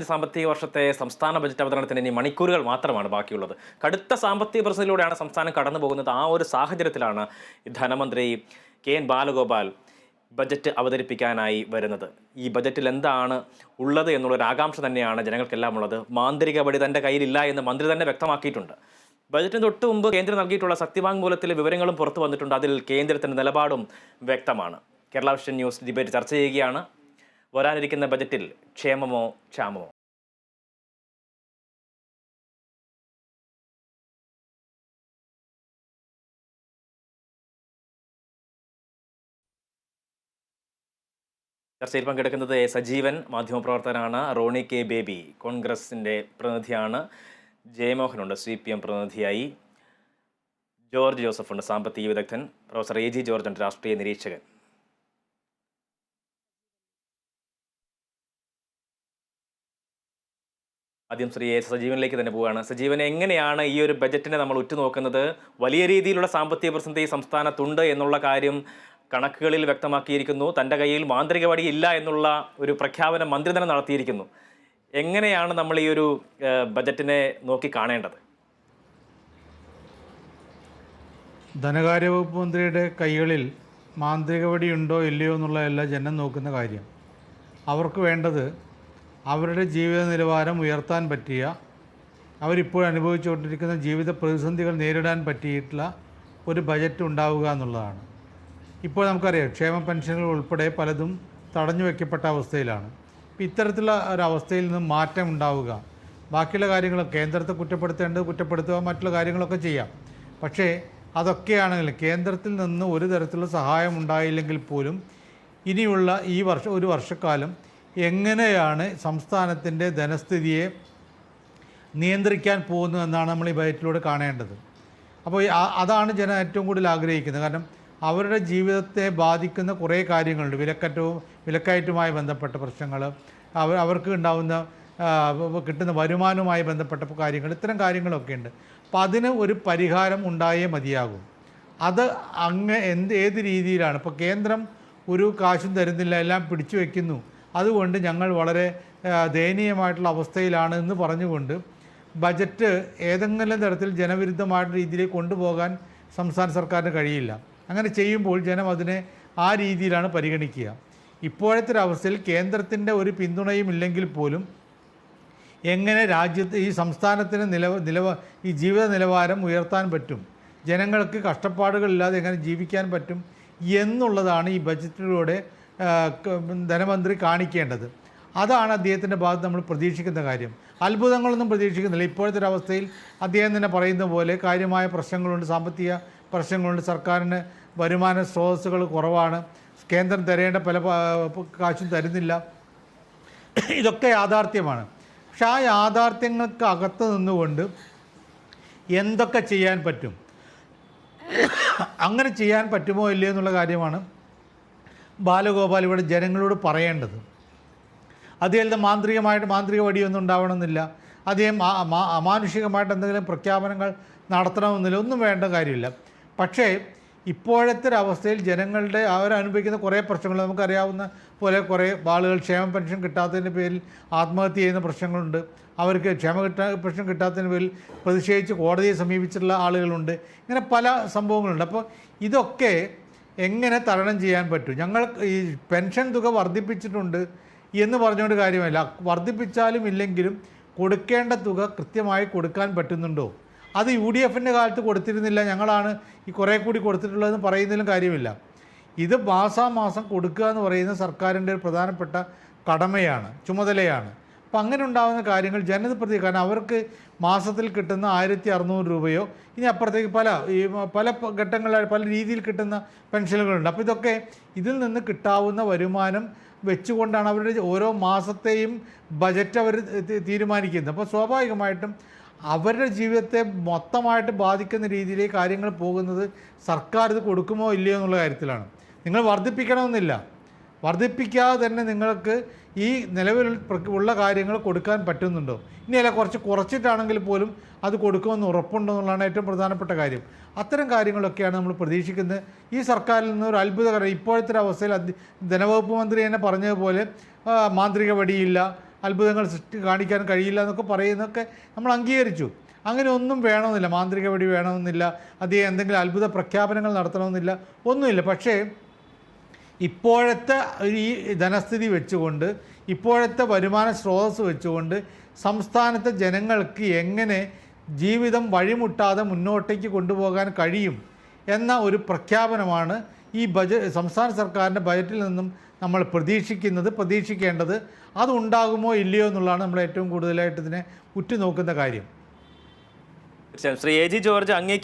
സാമ്പത്തിക വർഷത്തെ സംസ്ഥാന ബജറ്റ് അവതരണത്തിന് ഇനി മണിക്കൂറുകൾ മാത്രമാണ് ബാക്കിയുള്ളത്. കടുത്ത സാമ്പത്തിക പ്രതിസന്ധിയിലൂടെയാണ് സംസ്ഥാനം കടന്നു പോകുന്നത്. ആ ഒരു സാഹചര്യത്തിലാണ് ധനമന്ത്രി കെ എൻ ബാലഗോപാൽ ബജറ്റ് അവതരിപ്പിക്കാനായി വരുന്നത്. ഈ ബജറ്റിൽ എന്താണ് ഉള്ളത് എന്നുള്ളൊരു ആകാംക്ഷ തന്നെയാണ് ജനങ്ങൾക്കെല്ലാം ഉള്ളത്. മാന്ത്രിക പടി തന്റെ കയ്യിലില്ല എന്ന് മന്ത്രി തന്നെ വ്യക്തമാക്കിയിട്ടുണ്ട്. ബജറ്റിന് തൊട്ട് മുമ്പ് കേന്ദ്രം നൽകിയിട്ടുള്ള സത്യവാങ്മൂലത്തിലെ വിവരങ്ങളും പുറത്തു വന്നിട്ടുണ്ട്. അതിൽ കേന്ദ്രത്തിന്റെ നിലപാടും വ്യക്തമാണ്. കേരള വിഷൻ ന്യൂസ് ഡിബേറ്റ് ചർച്ച ചെയ്യുകയാണ്. വരാനിരിക്കുന്ന ബജറ്റിൽ ക്ഷേമമോ ക്ഷാമമോ? ചർച്ചയിൽ പങ്കെടുക്കുന്നത് എ സജീവൻ മാധ്യമപ്രവർത്തകനാണ് റോണി കെ ബേബി. കോൺഗ്രസിന്റെ പ്രതിനിധിയാണ് ജയമോഹനുണ്ട് സി പി എം പ്രതിനിധിയായി. ജോർജ് ജോസഫുണ്ട് സാമ്പത്തിക വിദഗ്ധൻ. പ്രൊഫസർ എ ജി ജോർജ് ഉണ്ട് രാഷ്ട്രീയ നിരീക്ഷകൻ. ആദ്യം ശ്രീ സജീവനിലേക്ക് തന്നെ പോവുകയാണ്. സജീവൻ എങ്ങനെയാണ് ഈ ഒരു ബജറ്റിനെ നമ്മൾ ഉറ്റുനോക്കുന്നത്? വലിയ രീതിയിലുള്ള സാമ്പത്തിക പ്രതിസന്ധി സംസ്ഥാനത്തുണ്ട് എന്നുള്ള കാര്യം കണക്കുകളിൽ വ്യക്തമാക്കിയിരിക്കുന്നു. തന്റെ കയ്യിൽ മാന്ത്രിക വടി ഇല്ല എന്നുള്ള ഒരു പ്രഖ്യാപനം മന്ത്രി തന്നെ നടത്തിയിരിക്കുന്നു. എങ്ങനെയാണ് നമ്മൾ ഈ ഒരു ബജറ്റിനെ നോക്കി കാണേണ്ടത്? ധനകാര്യവകുപ്പ് മന്ത്രിയുടെ കൈകളിൽ മാന്ത്രിക വടിയുണ്ടോ ഇല്ലയോ എന്നുള്ള എന്നുള്ളതല്ല ജനം നോക്കുന്ന കാര്യം. അവർക്ക് വേണ്ടത് അവരുടെ ജീവിത നിലവാരം ഉയർത്താൻ പറ്റിയ അവരിപ്പോൾ അനുഭവിച്ചുകൊണ്ടിരിക്കുന്ന ജീവിത പ്രതിസന്ധികൾ നേരിടാൻ പറ്റിയിട്ടുള്ള ഒരു ബജറ്റ് ഉണ്ടാവുക എന്നുള്ളതാണ്. ഇപ്പോൾ നമുക്കറിയാം ക്ഷേമ പെൻഷനുകൾ ഉൾപ്പെടെ പലതും തടഞ്ഞു വയ്ക്കപ്പെട്ട അവസ്ഥയിലാണ്. ഇത്തരത്തിലുള്ള ഒരവസ്ഥയിൽ നിന്ന് മാറ്റം ഉണ്ടാവുക. ബാക്കിയുള്ള കാര്യങ്ങൾ കേന്ദ്രത്തെ കുറ്റപ്പെടുത്തേണ്ടത് കുറ്റപ്പെടുത്തുക മറ്റുള്ള കാര്യങ്ങളൊക്കെ ചെയ്യാം. പക്ഷേ അതൊക്കെയാണെങ്കിൽ കേന്ദ്രത്തിൽ നിന്ന് ഒരു തരത്തിലുള്ള സഹായം ഉണ്ടായില്ലെങ്കിൽ പോലും ഇനിയുള്ള ഈ വർഷം ഒരു വർഷക്കാലം എങ്ങനെയാണ് സംസ്ഥാനത്തിന്റെ ധനസ്ഥിതിയെ നിയന്ത്രിക്കാൻ പോകുന്നതെന്നാണ് നമ്മൾ ഈ ബജറ്റിലൂടെ കാണേണ്ടത്. അപ്പോൾ അതാണ് ജനം ഏറ്റവും കൂടുതൽ ആഗ്രഹിക്കുന്നത്. കാരണം അവരുടെ ജീവിതത്തെ ബാധിക്കുന്ന കുറേ കാര്യങ്ങളുണ്ട്. വിലക്കറ്റവും വിലക്കയറ്റവുമായി ബന്ധപ്പെട്ട പ്രശ്നങ്ങൾ അവർ അവർക്ക് ഉണ്ടാവുന്ന കിട്ടുന്ന വരുമാനവുമായി ബന്ധപ്പെട്ട കാര്യങ്ങൾ ഇത്തരം കാര്യങ്ങളൊക്കെ ഉണ്ട്. അപ്പം അതിന് ഒരു പരിഹാരം ഉണ്ടായേ മതിയാകും. അത് അങ്ങ് എന്ത് ഏത് രീതിയിലാണ്? ഇപ്പോൾ കേന്ദ്രം ഒരു കാശും തരുന്നില്ല എല്ലാം പിടിച്ചു വയ്ക്കുന്നു അതുകൊണ്ട് ഞങ്ങൾ വളരെ ദയനീയമായിട്ടുള്ള അവസ്ഥയിലാണ് എന്ന് പറഞ്ഞുകൊണ്ട് ബജറ്റ് ഏതെങ്കിലും തരത്തിൽ ജനവിരുദ്ധമായിട്ടുള്ള രീതിയിലേക്ക് കൊണ്ടുപോകാൻ സംസ്ഥാന സർക്കാരിന് കഴിയില്ല. അങ്ങനെ ചെയ്യുമ്പോൾ ജനം അതിനെ ആ രീതിയിലാണ് പരിഗണിക്കുക. ഇപ്പോഴത്തെ ഒരവസ്ഥയിൽ കേന്ദ്രത്തിന്റെ ഒരു പിന്തുണയും ഇല്ലെങ്കിൽ പോലും എങ്ങനെ രാജ്യത്ത് ഈ സംസ്ഥാനത്തിന് നിലവ നിലവ ഈ ജീവിത നിലവാരം ഉയർത്താൻ പറ്റും? ജനങ്ങൾക്ക് കഷ്ടപ്പാടുകളില്ലാതെ എങ്ങനെ ജീവിക്കാൻ പറ്റും? എന്നുള്ളതാണ് ഈ ബജറ്റിലൂടെ ധനമന്ത്രി കാണിക്കേണ്ടത്. അതാണ് അദ്ദേഹത്തിന്റെ ഭാഗത്ത് നമ്മൾ പ്രതീക്ഷിക്കുന്ന കാര്യം. അത്ഭുതങ്ങളൊന്നും പ്രതീക്ഷിക്കുന്നില്ല. ഇപ്പോഴത്തെ ഒരു അവസ്ഥയിൽ അദ്ദേഹം തന്നെ പറയുന്ന പോലെ കാര്യമായ പ്രശ്നങ്ങളുണ്ട്. സാമ്പത്തിക പ്രശ്നങ്ങളുണ്ട്. സർക്കാരിന് വരുമാന സ്രോതസ്സുകൾ കുറവാണ്. കേന്ദ്രം തരേണ്ട പല കാശും തരുന്നില്ല. ഇതൊക്കെ യാഥാർത്ഥ്യമാണ്. പക്ഷെ ആ യാഥാർത്ഥ്യങ്ങൾക്ക് അകത്ത് നിന്നുകൊണ്ട് എന്തൊക്കെ ചെയ്യാൻ പറ്റും? അങ്ങനെ ചെയ്യാൻ പറ്റുമോ ഇല്ലയോ എന്നുള്ള കാര്യമാണ് ബാലഗോപാൽ ഇവിടെ ജനങ്ങളോട് പറയേണ്ടത്. അദ്ദേഹത്തെ മാന്ത്രികമായിട്ട് മാന്ത്രിക വടിയൊന്നും ഉണ്ടാവണമെന്നില്ല. അദ്ദേഹം അമാനുഷികമായിട്ട് എന്തെങ്കിലും പ്രഖ്യാപനങ്ങൾ നടത്തണമെന്നില്ല. ഒന്നും വേണ്ട കാര്യമില്ല. പക്ഷേ ഇപ്പോഴത്തെ ഒരു അവസ്ഥയിൽ ജനങ്ങളുടെ അവരനുഭവിക്കുന്ന കുറേ പ്രശ്നങ്ങൾ നമുക്കറിയാവുന്ന പോലെ കുറേ ആളുകൾ ക്ഷേമ പെൻഷൻ കിട്ടാത്തതിന്റെ പേരിൽ ആത്മഹത്യ ചെയ്യുന്ന പ്രശ്നങ്ങളുണ്ട്. അവർക്ക് ക്ഷേമ കിട്ടാ പെൻഷൻ കിട്ടാത്തതിന് പേരിൽ പ്രതിഷേധിച്ച് കോടതിയെ സമീപിച്ചിട്ടുള്ള ആളുകളുണ്ട്. ഇങ്ങനെ പല സംഭവങ്ങളുണ്ട്. അപ്പോൾ ഇതൊക്കെ എങ്ങനെ തരണം ചെയ്യാൻ പറ്റും? ഞങ്ങൾ ഈ പെൻഷൻ തുക വർദ്ധിപ്പിച്ചിട്ടുണ്ട് എന്ന് പറഞ്ഞുകൊണ്ട് കാര്യമല്ല. വർദ്ധിപ്പിച്ചാലും ഇല്ലെങ്കിലും കൊടുക്കേണ്ട തുക കൃത്യമായി കൊടുക്കാൻ പറ്റുന്നുണ്ടോ? അത് യു ഡി എഫിന്റെ കാലത്ത് കൊടുത്തിരുന്നില്ല. ഞങ്ങളാണ് ഈ കുറേ കൂടി കൊടുത്തിട്ടുള്ളതെന്ന് പറയുന്നതിലും കാര്യമില്ല. ഇത് മാസാമാസം കൊടുക്കുക എന്ന് പറയുന്ന സർക്കാരിന്റെ ഒരു പ്രധാനപ്പെട്ട കടമയാണ് ചുമതലയാണ്. അപ്പം അങ്ങനെ ഉണ്ടാകുന്ന കാര്യങ്ങൾ ജനപ്രതി കാരണം അവർക്ക് മാസത്തിൽ കിട്ടുന്ന ആയിരത്തി അറുന്നൂറ് രൂപയോ ഇനി അപ്പുറത്തേക്ക് പല ഈ പല ഘട്ടങ്ങളായി പല രീതിയിൽ കിട്ടുന്ന പെൻഷനുകളുണ്ട്. അപ്പോൾ ഇതൊക്കെ ഇതിൽ നിന്ന് കിട്ടാവുന്ന വരുമാനം വെച്ചുകൊണ്ടാണ് അവരുടെ ഓരോ മാസത്തെയും ബജറ്റ് അവർ തീരുമാനിക്കുന്നത്. അപ്പോൾ സ്വാഭാവികമായിട്ടും അവരുടെ ജീവിതത്തെ മൊത്തമായിട്ട് ബാധിക്കുന്ന രീതിയിലേക്ക് കാര്യങ്ങൾ പോകുന്നത് സർക്കാർ ഇത് കൊടുക്കുമോ ഇല്ലയോ എന്നുള്ള കാര്യത്തിലാണ്. നിങ്ങൾ വർദ്ധിപ്പിക്കണമെന്നില്ല. വർദ്ധിപ്പിക്കാതെ തന്നെ നിങ്ങൾക്ക് ഈ നിലവിൽ ഉള്ള കാര്യങ്ങൾ കൊടുക്കാൻ പറ്റുന്നുണ്ടോ? ഇനിയല്ല കുറച്ച് കുറച്ചിട്ടാണെങ്കിൽ പോലും അത് കൊടുക്കുമെന്ന് ഉറപ്പുണ്ടോ എന്നുള്ളതാണ് ഏറ്റവും പ്രധാനപ്പെട്ട കാര്യം. അത്തരം കാര്യങ്ങളൊക്കെയാണ് നമ്മൾ പ്രതീക്ഷിക്കുന്നത്. ഈ സർക്കാരിൽ നിന്ന് ഒരു അത്ഭുതകരം ഇപ്പോഴത്തെ അവസ്ഥയിൽ ധനവകുപ്പ് മന്ത്രി തന്നെ പറഞ്ഞതുപോലെ മാന്ത്രിക വടിയില്ല അത്ഭുതങ്ങൾ സൃഷ്ടി കാണിക്കാൻ കഴിയില്ല എന്നൊക്കെ പറയുന്നതൊക്കെ നമ്മൾ അംഗീകരിച്ചു. അങ്ങനെ ഒന്നും വേണമെന്നില്ല. മാന്ത്രിക വടി വേണമെന്നില്ല. അതേ എന്തെങ്കിലും അത്ഭുത പ്രഖ്യാപനങ്ങൾ നടത്തണമെന്നില്ല. ഒന്നുമില്ല. പക്ഷേ ഇപ്പോഴത്തെ ഈ ധനസ്ഥിതി വെച്ചുകൊണ്ട് ഇപ്പോഴത്തെ വരുമാന സ്രോതസ് വെച്ചുകൊണ്ട് സംസ്ഥാനത്തെ ജനങ്ങൾക്ക് എങ്ങനെ ജീവിതം വഴിമുട്ടാതെ മുന്നോട്ടേക്ക് കൊണ്ടുപോകാൻ കഴിയും എന്ന ഒരു പ്രഖ്യാപനമാണ് ഈ ബജറ്റ് സംസ്ഥാന സർക്കാരിന്റെ ബജറ്റിൽ നിന്നും നമ്മൾ പ്രതീക്ഷിക്കുന്നത് പ്രതീക്ഷിക്കേണ്ടത് അതുണ്ടാകുമോ ഇല്ലയോ എന്നുള്ളതാണ് നമ്മൾ ഏറ്റവും കൂടുതലായിട്ട് ഇതിനെ ഉറ്റുനോക്കുന്ന കാര്യം. ശ്രീ എ ജി ജോർജ് അങ്ങേക്ക്